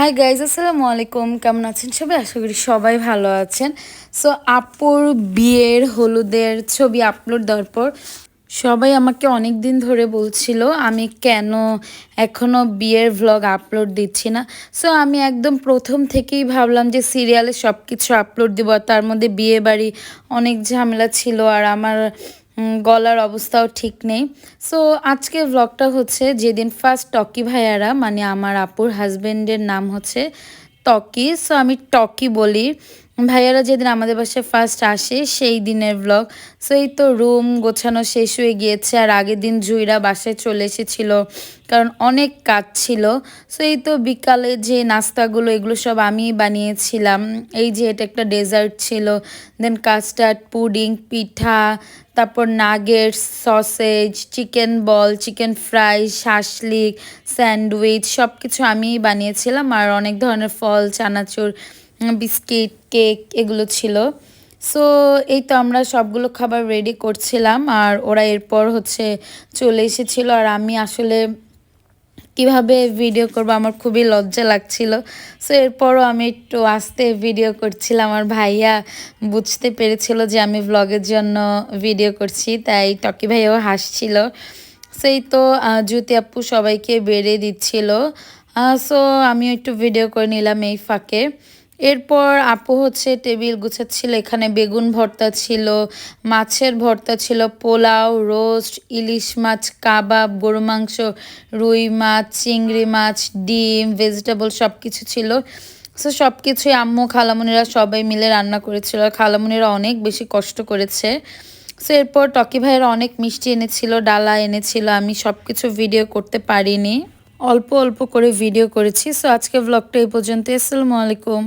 Hi guys আসসালামু আলাইকুম। কেমন আছেন সবাই? আশা করি সবাই ভালো আছেন। সো আপুর বিয়ের হলুদের ছবি আপলোড দেওয়ার পর সবাই আমাকে অনেক দিন ধরে বলছিল, আমি কেন এখনও বিয়ের ভ্লগ আপলোড দিচ্ছি না? সো আমি একদম প্রথম থেকেই ভাবলাম যে সিরিয়ালে সব কিছু আপলোড দিব। তার মধ্যে বিয়ে বাড়ি অনেক ঝামেলা ছিল। আর আমার গলার অবস্থাও ঠিক নেই। সো আজকে ব্লগটা হচ্ছে যেদিন ফার্স্ট টকি ভাইয়ারা মানে আমার আপুর হাজবেন্ডের নাম হচ্ছে টকি। সো আমি টকি বলি। ভাইয়ারা যেদিন আমাদের বাসায় ফার্স্ট আসে, সেই দিনের ব্লগ সো এই তো রুম গোছানো শেষ হয়ে গিয়েছে, আর আগের দিন জুইরা বাসায় চলে এসেছিল, কারণ অনেক কাজ ছিল। সো এই তো বিকালে যে নাস্তাগুলো, এগুলো সব আমি বানিয়েছিলাম। এই যে এটা একটা ডেজার্ট ছিল দেন কাস্টার্ড পুডিং পিঠা তারপর nuggets sausage chicken ball chicken fry shashlik sandwich সব কিছু আমিই বানিয়েছিলাম। আর অনেক ধরনের ফল, চানাচুর বিস্কিট কেক এগুলো ছিল। সো এই তো আমরা সবগুলো খাবার রেডি করছিলাম। আর ওরা এরপর হচ্ছে চলে এসেছিল। আর আমি আসলে কীভাবে ভিডিও করব, আমার খুবই লজ্জা লাগছিল। সো এরপরও আমি একটু আস্তে ভিডিও করছিলাম। আমার ভাইয়া বুঝতে পেরেছিল যে আমি ব্লগের জন্য ভিডিও করছি, তাই টকি ভাইয়াও হাসছিল। সেই তো জ্যোতি আপু সবাইকে বেড়ে দিচ্ছিল। সো আমি একটু ভিডিও করে নিলাম এই ফাঁকে। এরপর আপু হচ্ছে টেবিল গুছাচ্ছিল, এখানে বেগুন ভর্তা ছিল, মাছের ভর্তা ছিল, পোলাও, রোস্ট, ইলিশ মাছ, কাবাব, গরু মাংস, রুই মাছ, চিংড়ি মাছ, ডিম, ভেজিটেবল সব কিছু ছিল। সো সব কিছুই আম্মু, খালামুনিরা সবাই মিলে রান্না করেছিল। খালামুনিরা অনেক বেশি কষ্ট করেছে। সো এরপর টকি ভাইয়ের অনেক মিষ্টি এনেছিল, ডালা এনেছিল, আমি সব কিছু ভিডিও করতে পারিনি। অল্প অল্প করে ভিডিও করেছি। সো আজকে ব্লগটা এই পর্যন্ত আসসালামু আলাইকুম।